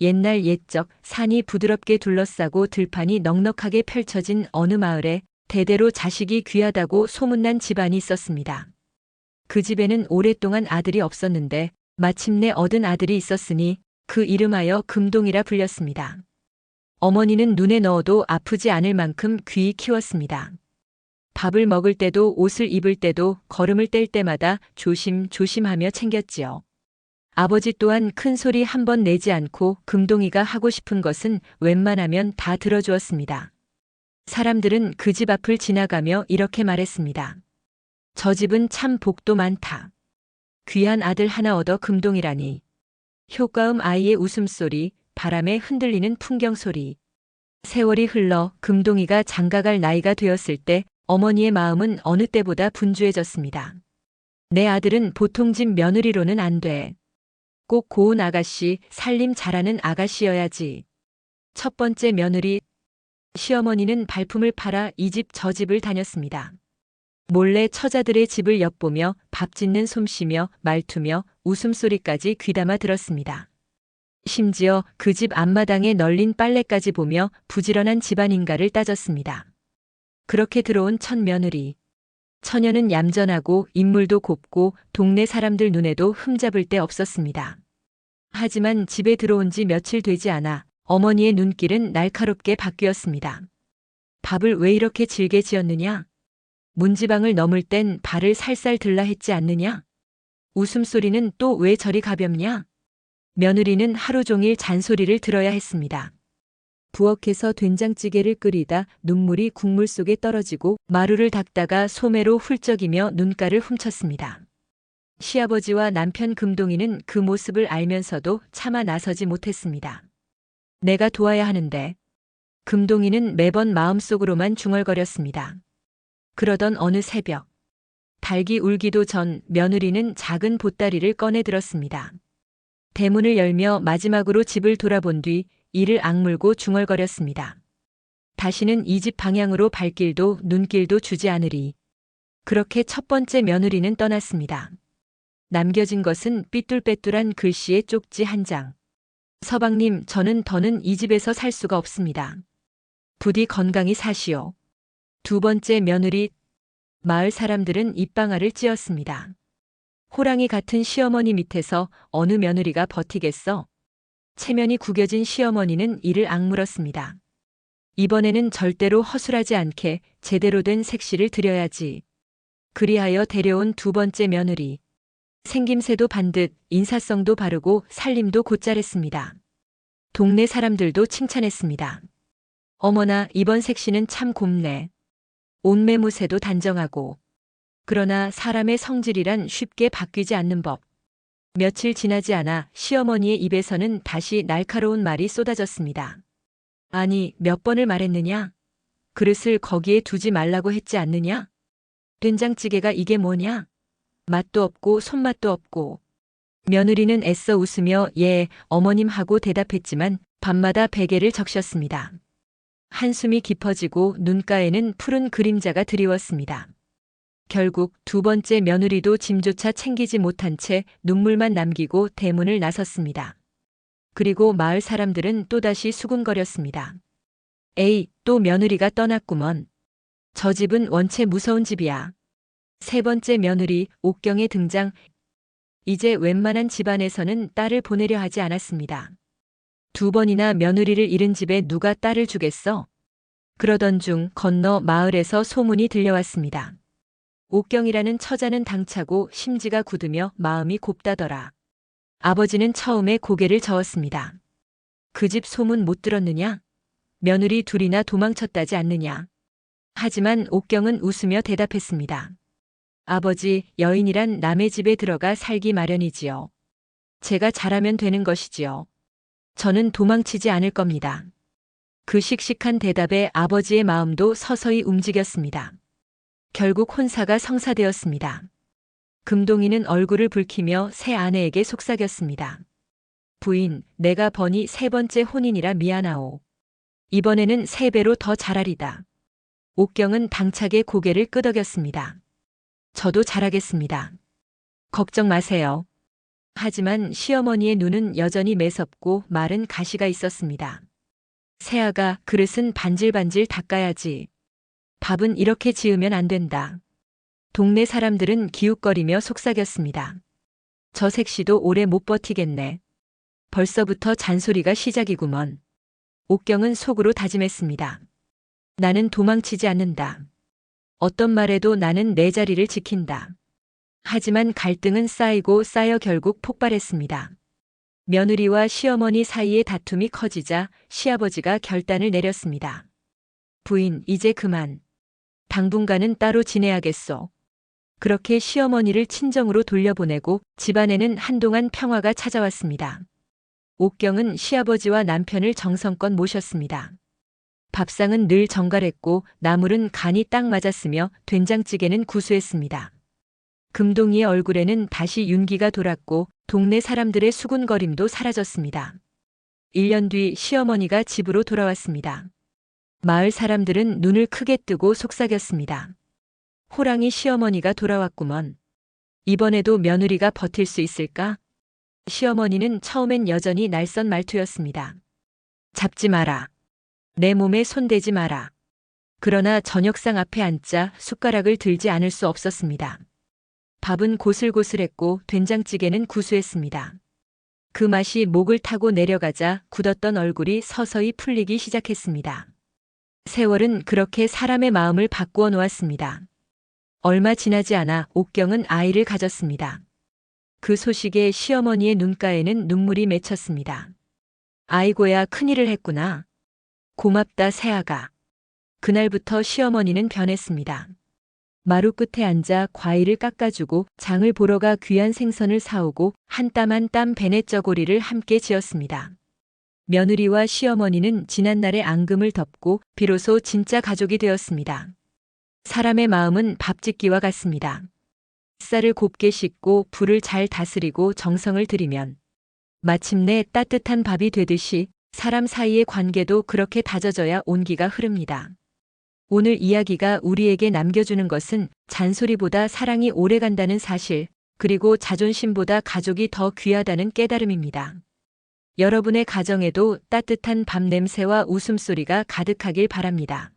옛날 옛적 산이 부드럽게 둘러싸고 들판이 넉넉하게 펼쳐진 어느 마을에 대대로 자식이 귀하다고 소문난 집안이 있었습니다. 그 집에는 오랫동안 아들이 없었는데 마침내 얻은 아들이 있었으니 그 이름하여 금동이라 불렸습니다. 어머니는 눈에 넣어도 아프지 않을 만큼 귀히 키웠습니다. 밥을 먹을 때도 옷을 입을 때도 걸음을 뗄 때마다 조심조심하며 챙겼지요. 아버지 또한 큰 소리 한 번 내지 않고 금동이가 하고 싶은 것은 웬만하면 다 들어주었습니다. 사람들은 그 집 앞을 지나가며 이렇게 말했습니다. 저 집은 참 복도 많다. 귀한 아들 하나 얻어 금동이라니. 효과음 아이의 웃음소리, 바람에 흔들리는 풍경 소리. 세월이 흘러 금동이가 장가갈 나이가 되었을 때 어머니의 마음은 어느 때보다 분주해졌습니다. 내 아들은 보통 집 며느리로는 안 돼. 꼭 고운 아가씨, 살림 잘하는 아가씨여야지. 첫 번째 며느리, 시어머니는 발품을 팔아 이 집 저 집을 다녔습니다. 몰래 처자들의 집을 엿보며 밥 짓는 솜씨며 말투며 웃음소리까지 귀담아 들었습니다. 심지어 그 집 앞마당에 널린 빨래까지 보며 부지런한 집안인가를 따졌습니다. 그렇게 들어온 첫 며느리. 처녀는 얌전하고 인물도 곱고 동네 사람들 눈에도 흠잡을 데 없었습니다. 하지만 집에 들어온 지 며칠 되지 않아 어머니의 눈길은 날카롭게 바뀌었습니다. 밥을 왜 이렇게 질게 지었느냐? 문지방을 넘을 땐 발을 살살 들라 했지 않느냐? 웃음소리는 또 왜 저리 가볍냐? 며느리는 하루 종일 잔소리를 들어야 했습니다. 부엌에서 된장찌개를 끓이다 눈물이 국물 속에 떨어지고 마루를 닦다가 소매로 훌쩍이며 눈가를 훔쳤습니다. 시아버지와 남편 금동이는 그 모습을 알면서도 차마 나서지 못했습니다. 내가 도와야 하는데 금동이는 매번 마음속으로만 중얼거렸습니다. 그러던 어느 새벽 닭이 울기도 전 며느리는 작은 보따리를 꺼내 들었습니다. 대문을 열며 마지막으로 집을 돌아본 뒤 이를 악물고 중얼거렸습니다. 다시는 이 집 방향으로 발길도 눈길도 주지 않으리. 그렇게 첫 번째 며느리는 떠났습니다. 남겨진 것은 삐뚤빼뚤한 글씨의 쪽지 한 장. 서방님, 저는 더는 이 집에서 살 수가 없습니다. 부디 건강히 사시오. 두 번째 며느리, 마을 사람들은 입방아를 찧었습니다. 호랑이 같은 시어머니 밑에서 어느 며느리가 버티겠어? 체면이 구겨진 시어머니는 이를 악물었습니다. 이번에는 절대로 허술하지 않게 제대로 된 색시를 드려야지. 그리하여 데려온 두 번째 며느리. 생김새도 반듯 인사성도 바르고 살림도 곧잘했습니다. 동네 사람들도 칭찬했습니다. 어머나 이번 색시는 참 곱네. 옷매무새도 단정하고. 그러나 사람의 성질이란 쉽게 바뀌지 않는 법. 며칠 지나지 않아 시어머니의 입에서는 다시 날카로운 말이 쏟아졌습니다. 아니, 몇 번을 말했느냐? 그릇을 거기에 두지 말라고 했지 않느냐? 된장찌개가 이게 뭐냐? 맛도 없고 손맛도 없고. 며느리는 애써 웃으며 예, 어머님 하고 대답했지만 밤마다 베개를 적셨습니다. 한숨이 깊어지고 눈가에는 푸른 그림자가 드리웠습니다. 결국 두 번째 며느리도 짐조차 챙기지 못한 채 눈물만 남기고 대문을 나섰습니다. 그리고 마을 사람들은 또다시 수군거렸습니다. 에이, 또 며느리가 떠났구먼. 저 집은 원체 무서운 집이야. 세 번째 며느리 옥경의 등장. 이제 웬만한 집안에서는 딸을 보내려 하지 않았습니다. 두 번이나 며느리를 잃은 집에 누가 딸을 주겠어? 그러던 중 건너 마을에서 소문이 들려왔습니다. 옥경이라는 처자는 당차고 심지가 굳으며 마음이 곱다더라. 아버지는 처음에 고개를 저었습니다. 그 집 소문 못 들었느냐? 며느리 둘이나 도망쳤다지 않느냐? 하지만 옥경은 웃으며 대답했습니다. 아버지, 여인이란 남의 집에 들어가 살기 마련이지요. 제가 잘하면 되는 것이지요. 저는 도망치지 않을 겁니다. 그 씩씩한 대답에 아버지의 마음도 서서히 움직였습니다. 결국 혼사가 성사되었습니다. 금동이는 얼굴을 붉히며 새 아내에게 속삭였습니다. 부인, 내가 버니 세 번째 혼인이라 미안하오. 이번에는 세 배로 더 잘하리다. 옥경은 당차게 고개를 끄덕였습니다. 저도 잘하겠습니다. 걱정 마세요. 하지만 시어머니의 눈은 여전히 매섭고 마른 가시가 있었습니다. 새아가 그릇은 반질반질 닦아야지. 밥은 이렇게 지으면 안 된다. 동네 사람들은 기웃거리며 속삭였습니다. 저 색시도 오래 못 버티겠네. 벌써부터 잔소리가 시작이구먼. 옥경은 속으로 다짐했습니다. 나는 도망치지 않는다. 어떤 말에도 나는 내 자리를 지킨다. 하지만 갈등은 쌓이고 쌓여 결국 폭발했습니다. 며느리와 시어머니 사이의 다툼이 커지자 시아버지가 결단을 내렸습니다. 부인, 이제 그만. 당분간은 따로 지내야겠소. 그렇게 시어머니를 친정으로 돌려보내고 집안에는 한동안 평화가 찾아왔습니다. 옥경은 시아버지와 남편을 정성껏 모셨습니다. 밥상은 늘 정갈했고 나물은 간이 딱 맞았으며 된장찌개는 구수했습니다. 금동이의 얼굴에는 다시 윤기가 돌았고 동네 사람들의 수군거림도 사라졌습니다. 1년 뒤 시어머니가 집으로 돌아왔습니다. 마을 사람들은 눈을 크게 뜨고 속삭였습니다. 호랑이 시어머니가 돌아왔구먼. 이번에도 며느리가 버틸 수 있을까? 시어머니는 처음엔 여전히 날선 말투였습니다. 잡지 마라. 내 몸에 손대지 마라. 그러나 저녁상 앞에 앉자 숟가락을 들지 않을 수 없었습니다. 밥은 고슬고슬했고 된장찌개는 구수했습니다. 그 맛이 목을 타고 내려가자 굳었던 얼굴이 서서히 풀리기 시작했습니다. 세월은 그렇게 사람의 마음을 바꾸어 놓았습니다. 얼마 지나지 않아 옥경은 아이를 가졌습니다. 그 소식에 시어머니의 눈가에는 눈물이 맺혔습니다. 아이고야 큰일을 했구나. 고맙다 새아가. 그날부터 시어머니는 변했습니다. 마루 끝에 앉아 과일을 깎아주고 장을 보러 가 귀한 생선을 사오고 한 땀 한 땀 베네쩌고리를 함께 지었습니다. 며느리와 시어머니는 지난날의 앙금을 덮고 비로소 진짜 가족이 되었습니다. 사람의 마음은 밥짓기와 같습니다. 쌀을 곱게 씻고 불을 잘 다스리고 정성을 들이면 마침내 따뜻한 밥이 되듯이 사람 사이의 관계도 그렇게 다져져야 온기가 흐릅니다. 오늘 이야기가 우리에게 남겨주는 것은 잔소리보다 사랑이 오래 간다는 사실, 그리고 자존심보다 가족이 더 귀하다는 깨달음입니다. 여러분의 가정에도 따뜻한 밤 냄새와 웃음소리가 가득하길 바랍니다.